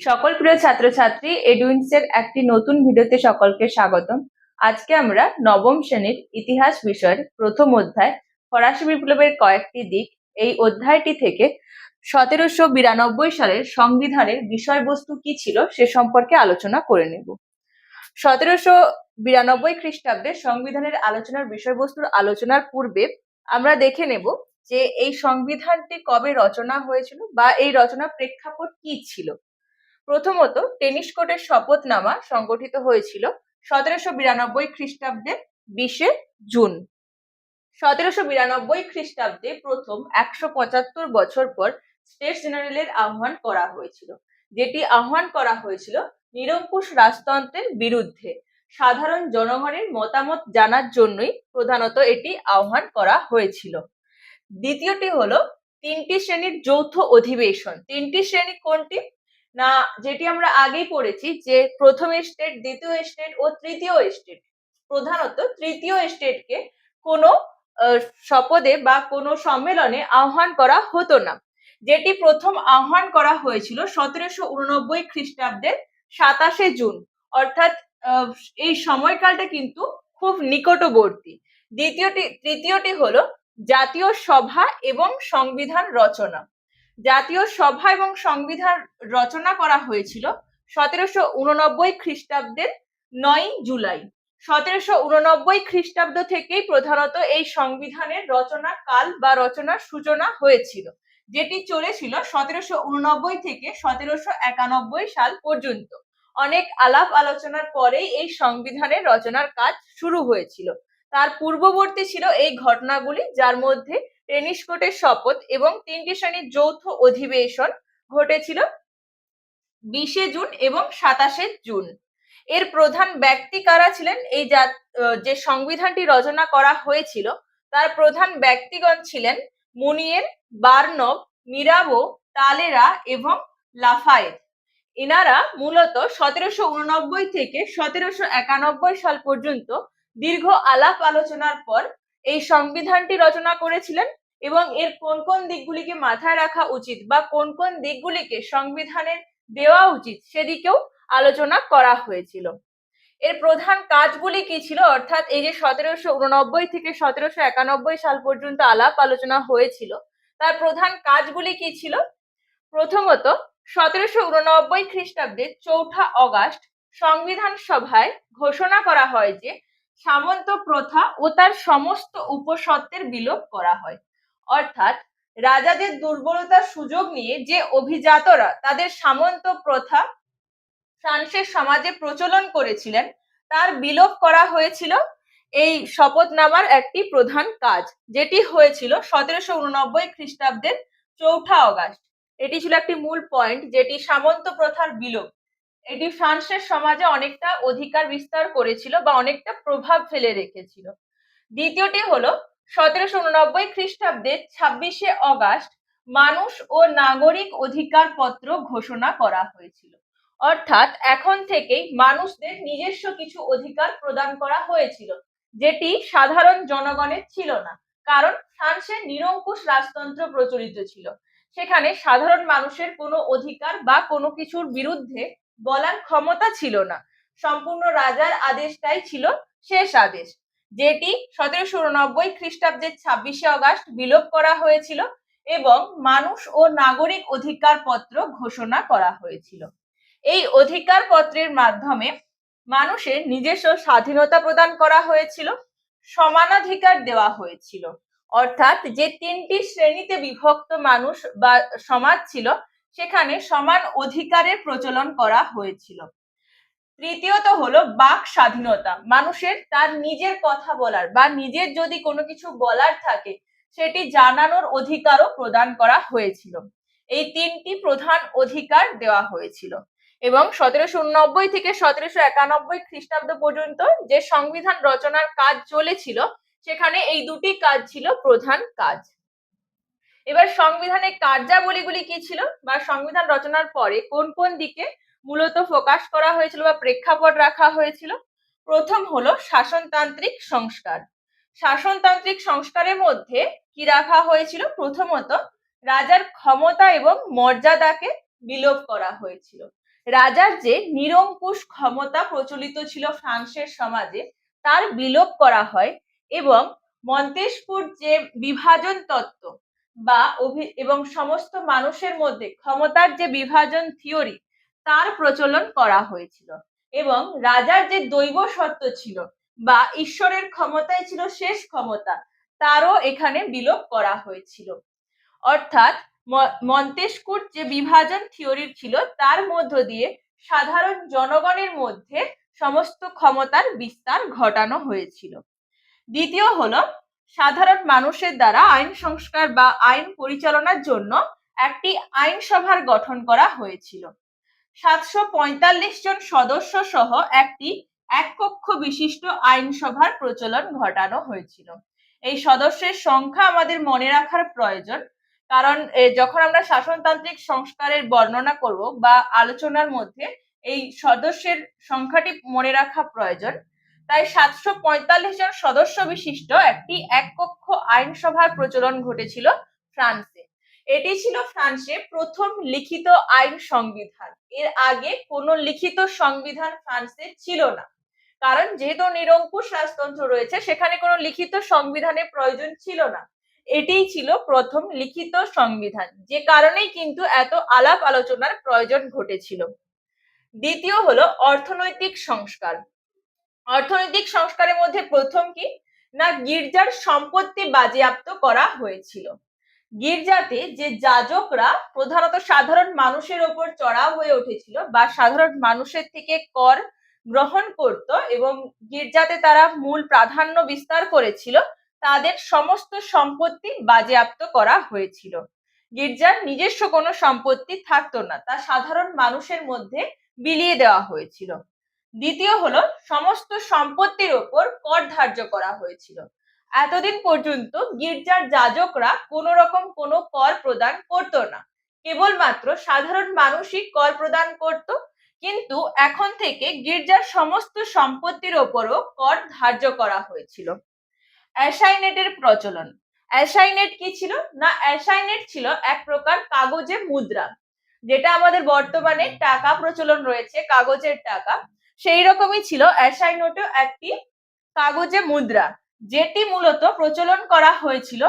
সকল প্রিয় ছাত্রছাত্রী এডুইন্সের একটি নতুন ভিডিওতে সকলকে স্বাগতম। আজকে আমরা নবম শ্রেণির ইতিহাস বিষয়ের প্রথম অধ্যায়, ফরাসি বিপ্লবের কয়েকটি দিক, এই অধ্যায়টি থেকে সতেরোশো বিরানব্বই সালের সংবিধানের বিষয়বস্তু কি ছিল সে সম্পর্কে আলোচনা করে নেব। সতেরোশো বিরানব্বই খ্রিস্টাব্দে সংবিধানের আলোচনার বিষয়বস্তুর আলোচনার পূর্বে আমরা দেখে নেব যে এই সংবিধানটি কবে রচনা হয়েছিল বা এই রচনা প্রেক্ষাপট কি ছিল। প্রথমত টেনিস কোর্টের শপথনামা সংগঠিত হয়েছিল সতেরোশো বিরানব্বই খ্রিস্টাব্দের বিশে জুন। সতেরোশো বিরানব্বই খ্রিস্টাব্দে প্রথম একশো পঁচাত্তর বছর পর স্টেট জেনারেলের আহ্বান করা হয়েছিল। যেটি আহ্বান করা হয়েছিল নিরঙ্কুশ রাজতন্ত্রের বিরুদ্ধে। সাধারণ জনগণের মতামত জানার জন্যই প্রধানত এটি আহ্বান করা হয়েছিল। দ্বিতীয়টি হলো তিনটি শ্রেণির যৌথ অধিবেশন। তিনটি শ্রেণি কোনটি? না, যেটি আমরা আগেই পড়েছি যে প্রথম স্টেট দ্বিতীয় স্টেট ও তৃতীয় স্টেট প্রধানত তৃতীয় স্টেটকে কোনো শপথে বা কোনো সম্মেলনে আহ্বান করা হতো না। যেটি প্রথম আহ্বান করা হয়েছিল সতেরোশো উননব্বই খ্রিস্টাব্দের সাতাশে জুন। অর্থাৎ এই সময়কালটা কিন্তু খুব নিকটবর্তী। দ্বিতীয়টি, তৃতীয়টি হলো জাতীয় সভা এবং সংবিধান রচনা। জাতীয় সভা এবং সংবিধান রচনা করা হয়েছিল সতেরোশো উননব্বই খ্রিস্টাব্দের নয় জুলাই। সতেরোশো উননব্বই খ্রিস্টাব্দ থেকেই প্রধানত এই সংবিধানের রচনা কাল বা রচনার সূচনা হয়েছিল, যেটি চলেছিল সতেরোশো উননব্বই থেকে সতেরোশো একানব্বই সাল পর্যন্ত। অনেক আলাপ আলোচনার পরেই এই সংবিধানের রচনার কাজ শুরু হয়েছিল। তার পূর্ববর্তী ছিল এই ঘটনাগুলি, যার মধ্যে টেনিস কোর্টের শপথ এবং তিনটি শ্রেণির যৌথ অধিবেশন ঘটেছিল বিশে জুন এবং সাতাশে জুন। এর প্রধান ব্যক্তি কারা ছিলেন? এই যে সংবিধানটি রচনা করা হয়েছিল, তার প্রধান ব্যক্তিগণ ছিলেন মুনিয়ের বার্নব, মিরাবো, তালেরা এবং লাফায়েত। এনারা মূলত সতেরোশো উননব্বই থেকে সতেরোশো একানব্বই সাল পর্যন্ত দীর্ঘ আলাপ আলোচনার পর এই সংবিধানটি রচনা করেছিলেন এবং এর কোন কোন দিকগুলিকে মাথায় রাখা উচিত বা কোন কোন দিকগুলিকে সংবিধানের দেওয়া উচিত সেদিকেও আলোচনা করা হয়েছিল। এর প্রধান কাজগুলি কি ছিল? অর্থাৎ এই যে সতেরোশো উননব্বই থেকে সতেরোশো একানব্বই সাল পর্যন্ত আলাপ আলোচনা হয়েছিল, তার প্রধান কাজগুলি কি ছিল? প্রথমত, সতেরোশো উননব্বই খ্রিস্টাব্দের চৌঠা অগাস্ট সংবিধান সভায় ঘোষণা করা হয় যে সামন্ত প্রথা ও তার সমস্ত উপসত্ত্বের বিলোপ করা হয়। অর্থাৎ রাজাদের দুর্বলতার সুযোগ নিয়ে যে অভিজাতরা তাদের সামন্ত প্রথা ফ্রান্সের সমাজে প্রচলন করেছিলেন, তার বিলোপ করা হয়েছিল এই শপথনামার একটি প্রধান কাজ, যেটি হয়েছিল সতেরোশো উননব্বই খ্রিস্টাব্দের চৌঠা অগাস্ট। এটি ছিল একটি মূল পয়েন্ট যেটি সামন্ত প্রথার বিলোপ। এটি ফ্রান্সের সমাজে অনেকটা অধিকার বিস্তার করেছিল বা অনেকটা প্রভাব ফেলে রেখেছিল। দ্বিতীয়টি হলো, সতেরোশো উননব্বই খ্রিস্টাব্দের ছাব্বিশে অগাস্ট মানুষ ও নাগরিক অধিকার পত্র ঘোষণা করা হয়েছিল। অর্থাৎ এখন থেকেই মানুষদের নিজস্ব কিছু অধিকার প্রদান করা হয়েছিল, যেটি সাধারণ জনগণের ছিল না, কারণ ফ্রান্সের নিরঙ্কুশ রাজতন্ত্র প্রচলিত ছিল। সেখানে সাধারণ মানুষের কোনো অধিকার বা কোনো কিছুর বিরুদ্ধে বলার ক্ষমতা ছিল না। সম্পূর্ণ রাজার আদেশটাই ছিল শেষ আদেশ। যেটি সতেরোশো উননব্বই খ্রিস্টাব্দের ছাব্বিশে অগাস্ট বিলোপ করা হয়েছিল এবং মানুষ ও নাগরিক অধিকার পত্র ঘোষণা করা হয়েছিল। এই অধিকার পত্রের মাধ্যমে মানুষের নিজস্ব স্বাধীনতা প্রদান করা হয়েছিল, সমানাধিকার দেওয়া হয়েছিল। অর্থাৎ যে তিনটি শ্রেণীতে বিভক্ত মানুষ বা সমাজ ছিল সেখানে সমান অধিকারের প্রচলন করা হয়েছিল। তৃতীয়ত হলো বাক স্বাধীনতা। মানুষের তার নিজের কথা বলার বা নিজের যদি কোনো কিছু বলার থাকে, সেটি জানানোর অধিকারও প্রদান করা হয়েছিল। এই তিনটি প্রধান অধিকার দেওয়া হয়েছিল এবং সতেরোশো উননব্বই থেকে সতেরোশো একানব্বই খ্রিস্টাব্দ পর্যন্ত যে সংবিধান রচনার কাজ চলেছিল, সেখানে এই দুটি কাজ ছিল প্রধান কাজ। এবার সংবিধানের কার্যাবলীগুলি কি ছিল বা সংবিধান রচনার পরে কোন কোন দিকে মূলত ফোকাস করা হয়েছিল বা প্রেক্ষাপট রাখা হয়েছিল? প্রথম হলো শাসনতান্ত্রিক সংস্কার। শাসনতান্ত্রিক সংস্কারের মধ্যে কি রাখা হয়েছিল? প্রথমত রাজার ক্ষমতা এবং মর্যাদাকে বিলোপ করা হয়েছিল। রাজার যে নিরঙ্কুশ ক্ষমতা প্রচলিত ছিল ফ্রান্সের সমাজে, তার বিলোপ করা হয় এবং মন্তেশপুর যে বিভাজন তত্ত্ব বা এবং সমস্ত মানুষের মধ্যে ক্ষমতার যে বিভাজন থিওরি, তার প্রচলন করা হয়েছিল। এবং রাজার যে দৈব সত্য ছিল বা ঈশ্বরের ক্ষমতাই ছিল শেষ ক্ষমতা, তারও এখানে বিলোপ করা হয়েছিল। অর্থাৎ মন্তেশকুর যে বিভাজন থিওরি ছিল, তার মধ্য দিয়ে সাধারণ জনগণের মধ্যে সমস্ত ক্ষমতার বিস্তার ঘটানো হয়েছিল। দ্বিতীয় হলো সাধারণ মানুষের দ্বারা আইন সংস্কার বা আইন পরিচালনার জন্য একটি আইনসভার গঠন করা হয়েছিল। সাতশো পঁয়তাল্লিশ জন সদস্য সহ একটি এক কক্ষ বিশিষ্ট আইনসভার প্রচলন ঘটানো হয়েছিল। এই সদস্যের সংখ্যা আমাদের মনে রাখার প্রয়োজন, কারণ যখন আমরা শাসনতান্ত্রিক সংস্কারের বর্ণনা করব বা আলোচনার মধ্যে এই সদস্যের সংখ্যাটি মনে রাখা প্রয়োজন তাই সাতশো পঁয়তাল্লিশ জন সদস্য বিশিষ্ট একটি এক কক্ষ আইনসভার প্রচলন ঘটেছিল ফ্রান্সে। এটি ছিল ফ্রান্সে প্রথম লিখিত আইন সংবিধান। এর আগে কোনো লিখিত সংবিধান ফ্রান্সে ছিল না। কারণ যেহেতু নিরঙ্কুশ রাজতন্ত্র রয়েছে, সেখানে কোনো লিখিত সংবিধানের প্রয়োজন ছিল না। এটিই ছিল প্রথম লিখিত সংবিধান। যে কারণেই কিন্তু এত আলাপ আলোচনার প্রয়োজন ঘটেছিল। দ্বিতীয় হলো অর্থনৈতিক সংস্কার। অর্থনৈতিক সংস্কারের মধ্যে প্রথম কি? না গির্জার সম্পত্তি বাজেয়াপ্ত করা হয়েছিল। গির্জাতে যে যাজকরা প্রধানত সাধারণ মানুষের ওপর চড়াও হয়ে উঠেছিল বা সাধারণ মানুষের থেকে কর গ্রহণ করত এবং গির্জাতে তারা মূল প্রাধান্য বিস্তার করেছিল, তাদের সমস্ত সম্পত্তি বাজেয়াপ্ত করা হয়েছিল। গির্জার নিজস্ব কোনো সম্পত্তি থাকতো না, তা সাধারণ মানুষের মধ্যে বিলিয়ে দেওয়া হয়েছিল। দ্বিতীয় হলো সমস্ত সম্পত্তির ওপর কর ধার্য করা হয়েছিল। এতদিন পর্যন্ত গির্জার যাজকরা কোনো রকম কোনো কর প্রদান করতো না। কেবলমাত্র সাধারণ মানুষই কর প্রদান করত, কিন্তু এখন থেকে গির্জার সমস্ত সম্পত্তির ওপরও কর ধার্য করা হয়েছিল। অ্যাসাইনেটের প্রচলন। অ্যাসাইনেট কি ছিল? না, অ্যাসাইনেট ছিল এক প্রকার কাগজে মুদ্রা, যেটা আমাদের বর্তমানে টাকা প্রচলন রয়েছে, কাগজের টাকা। সেই রকমই ছিল অ্যাসাইনোটও একটি কাগজে মুদ্রা, যেটি মূলত প্রচলন করা হয়েছিল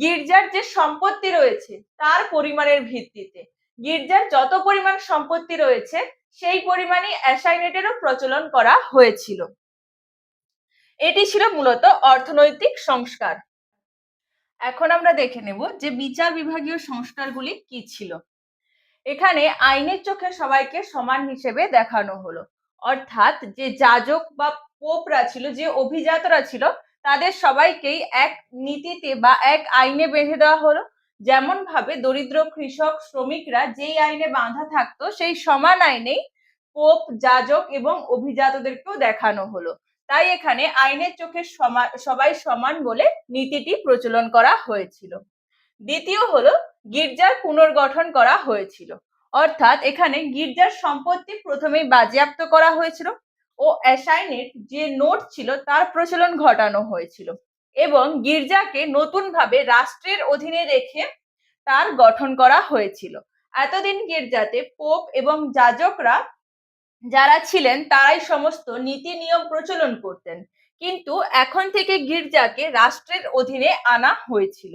গির্জার যে সম্পত্তি রয়েছে তার পরিমাণের ভিত্তিতে। গির্জার যত পরিমাণ সম্পত্তি রয়েছে, সেই পরিমাণই অ্যাসাইনেটেরও প্রচলন করা হয়েছিল। এটি ছিল মূলত অর্থনৈতিক সংস্কার। এখন আমরা দেখে নেব যে বিচার বিভাগীয় সংস্কারগুলি কি ছিল। এখানে আইনের চোখে সবাইকে সমান হিসেবে দেখানো হলো। অর্থাৎ যে যাজক বা পোপরা ছিল, যে অভিজাতরা ছিল, তাদের সবাইকেই এক নীতিতে বা এক আইনে বেঁধে দেওয়া হলো। যেমন ভাবে দরিদ্র কৃষক, শ্রমিকরা যেই আইনে বাঁধা থাকতো, সেই সমান আইনেই পোপ, যাজক এবং অভিজাতদেরকেও দেখানো হলো। তাই এখানে আইনের চোখে সবাই সমান বলে নীতিটি প্রচলন করা হয়েছিল। দ্বিতীয় হলো গির্জার পুনর্গঠন করা হয়েছিল। অর্থাৎ এখানে গির্জার সম্পত্তি প্রথমেই বাজেয়াপ্ত করা হয়েছিল ও অ্যাসাইনের যে নোট ছিল তার প্রচলন ঘটানো হয়েছিল এবং গির্জাকে নতুনভাবে রাষ্ট্রের অধীনে রেখে তার গঠন করা হয়েছিল। এতদিন গির্জাতে পোপ এবং যাজকরা যারা ছিলেন তারাই সমস্ত নীতি নিয়ম প্রচলন করতেন। কিন্তু এখন থেকে গির্জাকে রাষ্ট্রের অধীনে আনা হয়েছিল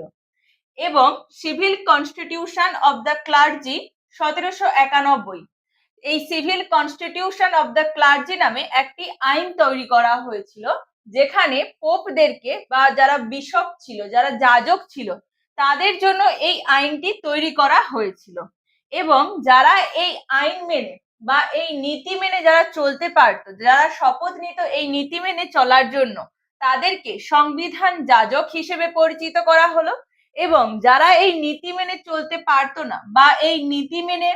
এবং civil constitution of the clergy সতেরোশো একানব্বই। এই civil constitution of the clergy নামে একটি আইন তৈরি করা হয়েছিল, যেখানে পোপদেরকে বা যারা বিশপ ছিল, যারা যাজক ছিল, তাদের জন্য এই আইনটি তৈরি করা হয়েছিল। এবং যারা এই আইন মেনে বা এই নীতি মেনে যারা চলতে পারতো, যারা শপথ নিত এই নীতি মেনে চলার জন্য, তাদেরকে সংবিধান যাজক হিসেবে পরিচিত করা হলো। এবং যারা এই নীতি মেনে চলতে পারতো না বা এই নীতি মেনে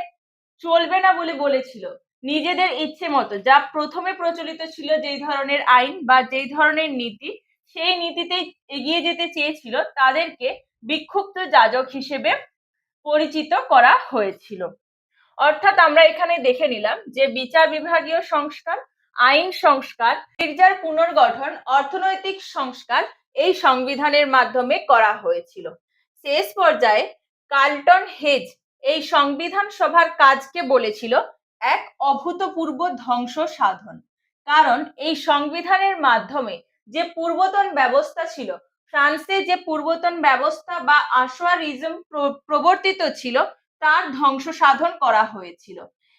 চলবে না বলে বলেছিল, নিজেদের ইচ্ছে মতো, যা প্রথমে প্রচলিত ছিল যেই ধরনের আইন বা যেই ধরনের নীতি, সেই নীতিতে এগিয়ে যেতে চেয়েছিল, তাদেরকে বিক্ষুব্ধ যাজক হিসেবে পরিচিত করা হয়েছিল। অর্থাৎ আমরা এখানে দেখে নিলাম যে বিচার বিভাগীয় সংস্কার, আইন সংস্কার, গির্জার পুনর্গঠন, অর্থনৈতিক সংস্কার এই সংবিধানের মাধ্যমে করা হয়েছিল। শেষ পর্যায়ে কার্লটন হেজ এই সংবিধান সভার কাজকে বলেছিল এক অভূতপূর্ব ধ্বংস সাধন। কারণ এই সংবিধানের মাধ্যমে যে পূর্বতন ব্যবস্থা ছিল, ফ্রান্সে যে পূর্বতন ব্যবস্থা বা আশোয়ারিজম প্রবর্তিত ছিল, তার ধ্বংস সাধন করা হয়েছিল।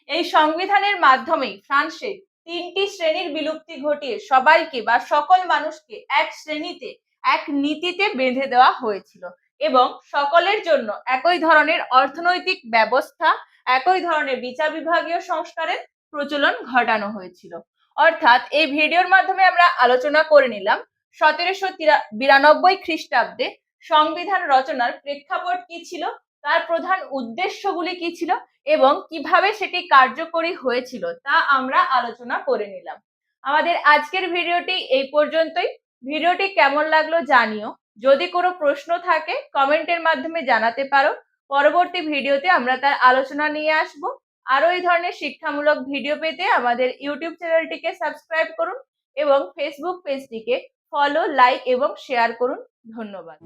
এই সংবিধানের মাধ্যমেই ফ্রান্সে তিনটি শ্রেণির বিলুপ্তি ঘটিয়ে সবাইকে বা সকল মানুষকে এক শ্রেণীতে, এক নীতিতে বেঁধে দেওয়া হয়েছিল। এবং সকলের জন্য একই ধরনের অর্থনৈতিক ব্যবস্থা, একই ধরনের বিচার বিভাগীয় সংস্কারের প্রচলন ঘটানো হয়েছিল। অর্থাৎ এই ভিডিওর মাধ্যমে আমরা আলোচনা করে নিলাম সতেরোশো বিরানব্বই খ্রিস্টাব্দে সংবিধান রচনার প্রেক্ষাপট কি ছিল, তার প্রধান উদ্দেশ্যগুলি কি ছিল এবং কীভাবে সেটি কার্যকরী হয়েছিল তা আমরা আলোচনা করে নিলাম। আমাদের আজকের ভিডিওটি এই পর্যন্তই। ভিডিওটি কেমন লাগল জানিও। যদি কোনো প্রশ্ন থাকে কমেন্টের মাধ্যমে জানাতে পারো। পরবর্তী ভিডিওতে আমরা তার আলোচনা নিয়ে আসব। আরও এই ধরনের শিক্ষামূলক ভিডিও পেতে আমাদের ইউটিউব চ্যানেলটিকে সাবস্ক্রাইব করুন এবং ফেসবুক পেজটিকে ফলো লাইক এবং শেয়ার করুন। ধন্যবাদ।